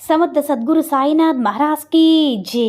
సమర్థ సద్గురు సాయినాథ్ మహారాజ్కి జే.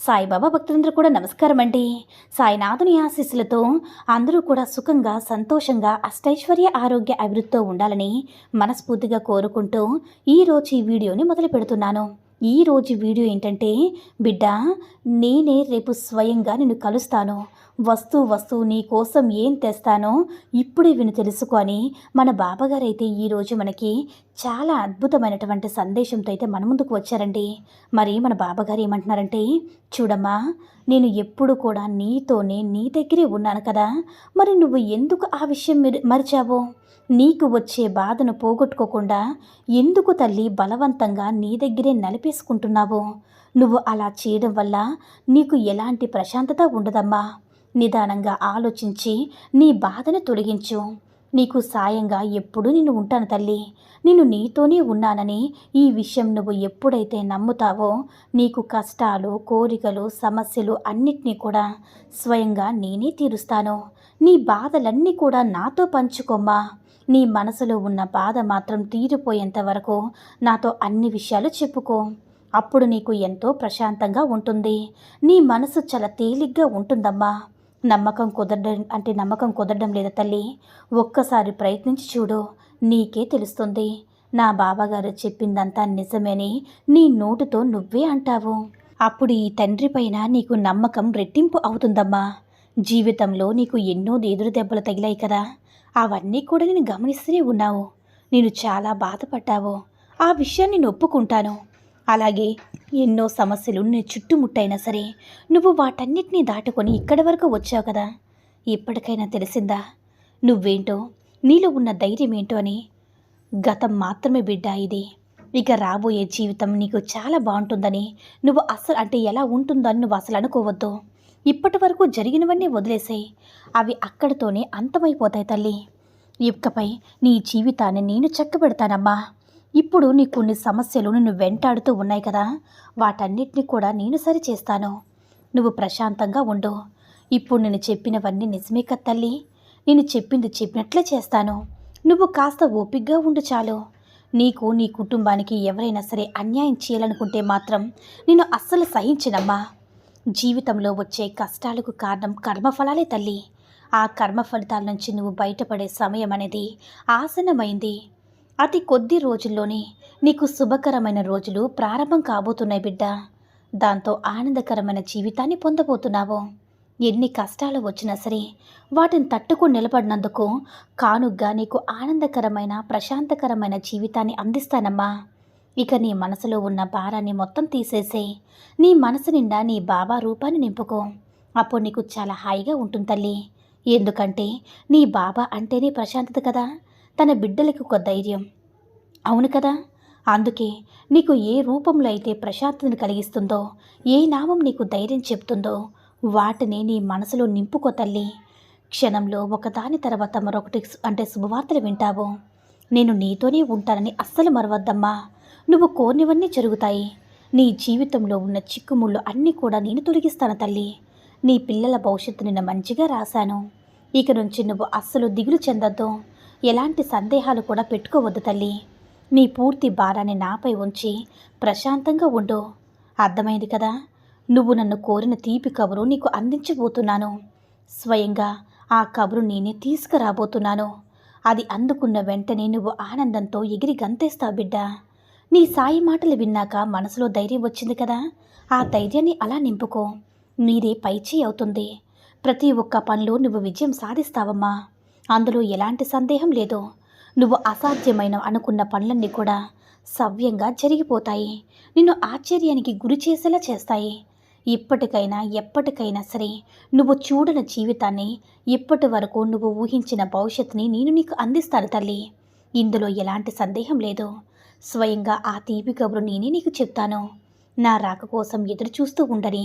సాయిబాబా భక్తులందరూ కూడా నమస్కారం అండి సాయినాథుని ఆశీస్సులతో అందరూ కూడా సుఖంగా సంతోషంగా అష్టైశ్వర్య ఆరోగ్య అభివృద్ధితో ఉండాలని మనస్ఫూర్తిగా కోరుకుంటూ ఈరోజు ఈ వీడియోని మొదలు పెడుతున్నాను. ఈ రోజు వీడియో ఏంటంటే బిడ్డ నేనే రేపు స్వయంగా నిన్ను కలుస్తాను. వస్తూ వస్తూ నీ కోసం ఏం తెస్తానో ఇప్పుడే విను తెలుసుకో అని మన బాబాగారైతే ఈరోజు మనకి చాలా అద్భుతమైనటువంటి సందేశంతో అయితే మన ముందుకు వచ్చారండి. మరి మన బాబాగారు ఏమంటున్నారంటే చూడమ్మా నేను ఎప్పుడు కూడా నీతోనే నీ దగ్గరే ఉన్నాను కదా మరి నువ్వు ఎందుకు ఆ విషయం మరిచావు? నీకు వచ్చే బాధను పోగొట్టుకోకుండా ఎందుకు తల్లి బలవంతంగా నీ దగ్గరే నలిపేసుకుంటున్నావు? నువ్వు అలా చేయడం వల్ల నీకు ఎలాంటి ప్రశాంతత ఉండదమ్మా. నిదానంగా ఆలోచించి నీ బాధను తొలగించు. నీకు సాయంగా ఎప్పుడూ నేను ఉంటాను తల్లి. నేను నీతోనే ఉన్నానని ఈ విషయం నువ్వు ఎప్పుడైతే నమ్ముతావో నీకు కష్టాలు కోరికలు సమస్యలు అన్నిటినీ కూడా స్వయంగా నేనే తీరుస్తాను. నీ బాధలన్నీ కూడా నాతో పంచుకోమ్మా. నీ మనసులో ఉన్న బాధ మాత్రం తీరిపోయేంత వరకు నాతో అన్ని విషయాలు చెప్పుకో. అప్పుడు నీకు ఎంతో ప్రశాంతంగా ఉంటుంది. నీ మనసు చాలా తేలిగ్గా ఉంటుందమ్మా. నమ్మకం కుదరడం అంటే నమ్మకం కుదరడం లేదా తల్లి? ఒక్కసారి ప్రయత్నించి చూడు. నీకే తెలుస్తుంది. నా బాబాగారు చెప్పిందంతా నిజమేని నీ నోటితో నువ్వే అంటావు. అప్పుడు ఈ తండ్రి పైన నీకు నమ్మకం రెట్టింపు అవుతుందమ్మా. జీవితంలో నీకు ఎన్నో ఎదురు దెబ్బలు తగిలాయి కదా. అవన్నీ కూడా నేను గమనిస్తూనే ఉన్నావు. నేను చాలా బాధపడ్డావు. ఆ విషయాన్ని నేను ఒప్పుకుంటాను. అలాగే ఎన్నో సమస్యలు నీ చుట్టుముట్టైనా సరే నువ్వు వాటన్నిటినీ దాటుకొని ఇక్కడి వరకు వచ్చావు కదా. ఇప్పటికైనా తెలిసిందా? నువ్వేంటో? నీలో ఉన్న ధైర్యం ఏంటో అని? గతం మాత్రమే బిడ్డ ఇది. ఇక రాబోయే జీవితం నీకు చాలా బాగుంటుందని నువ్వు అసలు అంటే ఎలా ఉంటుందని నువ్వు అసలు అనుకోవద్దు. ఇప్పటి వరకు జరిగినవన్నీ వదిలేసాయి. అవి అక్కడితోనే అంతమైపోతాయి తల్లి. ఇకపై నీ జీవితాన్ని నేను చక్కబెడతానమ్మా. ఇప్పుడు నీ కొన్ని సమస్యలు నిన్ను వెంటాడుతూ ఉన్నాయి కదా. వాటన్నిటిని కూడా నేను సరి చేస్తాను నువ్వు ప్రశాంతంగా ఉండు. ఇప్పుడు నేను చెప్పినవన్నీ నిజమే కదా తల్లి. నేను చెప్పింది చెప్పినట్లే చేస్తాను. నువ్వు కాస్త ఓపిగ్గా ఉండు చాలు. నీకు నీ కుటుంబానికి ఎవరైనా సరే అన్యాయం చేయాలనుకుంటే మాత్రం నేను అస్సలు సహించనమ్మా. జీవితంలో వచ్చే కష్టాలకు కారణం కర్మఫలాలే తల్లి. ఆ కర్మ ఫలితాల నుంచి నువ్వు బయటపడే సమయం అనేది ఆసనమైంది అతి కొద్ది రోజుల్లోనే నీకు శుభకరమైన రోజులు ప్రారంభం కాబోతున్నాయి బిడ్డ. దాంతో ఆనందకరమైన జీవితాన్ని పొందబోతున్నావు. ఎన్ని కష్టాలు వచ్చినా సరే వాటిని తట్టుకుని నిలబడినందుకు కానుగ్గా నీకు ఆనందకరమైన ప్రశాంతకరమైన జీవితాన్ని అందిస్తానమ్మా. ఇక నీ మనసులో ఉన్న భారాన్ని మొత్తం తీసేసే నీ మనసు నిండా నీ బాబా రూపాన్ని నింపుకో. అప్పుడు నీకు చాలా హాయిగా ఉంటుంది తల్లి. ఎందుకంటే నీ బాబా అంటేనే ప్రశాంతత కదా. తన బిడ్డలకు ఒక ధైర్యం. అవును కదా? అందుకే నీకు ఏ రూపంలో అయితే ప్రశాంతతను కలిగిస్తుందో ఏ నామం నీకు ధైర్యం చెప్తుందో వాటిని నీ మనసులో నింపుకో తల్లి. క్షణంలో ఒకదాని తర్వాత మరొకటి అంటే శుభవార్తలు వింటావు. నేను నీతోనే ఉంటానని అస్సలు మరవద్దమ్మా. నువ్వు కోరినవన్నీ జరుగుతాయి. నీ జీవితంలో ఉన్న చిక్కుముళ్ళు అన్నీ కూడా నేను తొలగిస్తాను తల్లి. నీ పిల్లల భవిష్యత్తు నిన్న మంచిగా రాశాను. ఇక నుంచి నువ్వు అస్సలు దిగులు చెందొద్దు. ఎలాంటి సందేహాలు కూడా పెట్టుకోవద్దు తల్లి. నీ పూర్తి భారాన్ని నాపై ఉంచి ప్రశాంతంగా ఉండు. అర్థమైంది కదా? నువ్వు నన్ను కోరిన తీపి కబురు నీకు అందించబోతున్నాను. స్వయంగా ఆ కబురు నేనే తీసుకురాబోతున్నాను. అది అందుకున్న వెంటనే నువ్వు ఆనందంతో ఎగిరి గంతేస్తావు బిడ్డ. నీ సాయి మాటలు విన్నాక మనసులో ధైర్యం వచ్చింది కదా? ఆ ధైర్యాన్ని అలా నింపుకో. నీదే పైచేయి అవుతుంది. ప్రతి ఒక్క పనిలో నువ్వు విజయం సాధిస్తావమ్మా. అందులో ఎలాంటి సందేహం లేదు. నువ్వు అసాధ్యమైన అనుకున్న పనులన్నీ కూడా సవ్యంగా జరిగిపోతాయి. నిన్ను ఆశ్చర్యానికి గురి చేసేలా చేస్తాయి. ఇప్పటికైనా ఎప్పటికైనా సరే నువ్వు చూడని జీవితాన్ని ఇప్పటి వరకు నువ్వు ఊహించిన భవిష్యత్తుని నేను నీకు అందిస్తాను తల్లి. ఇందులో ఎలాంటి సందేహం లేదు స్వయంగా ఆ తీపి కబురు నేనే నీకు చెప్తాను. నా రాక కోసం ఎదురు చూస్తూ ఉండని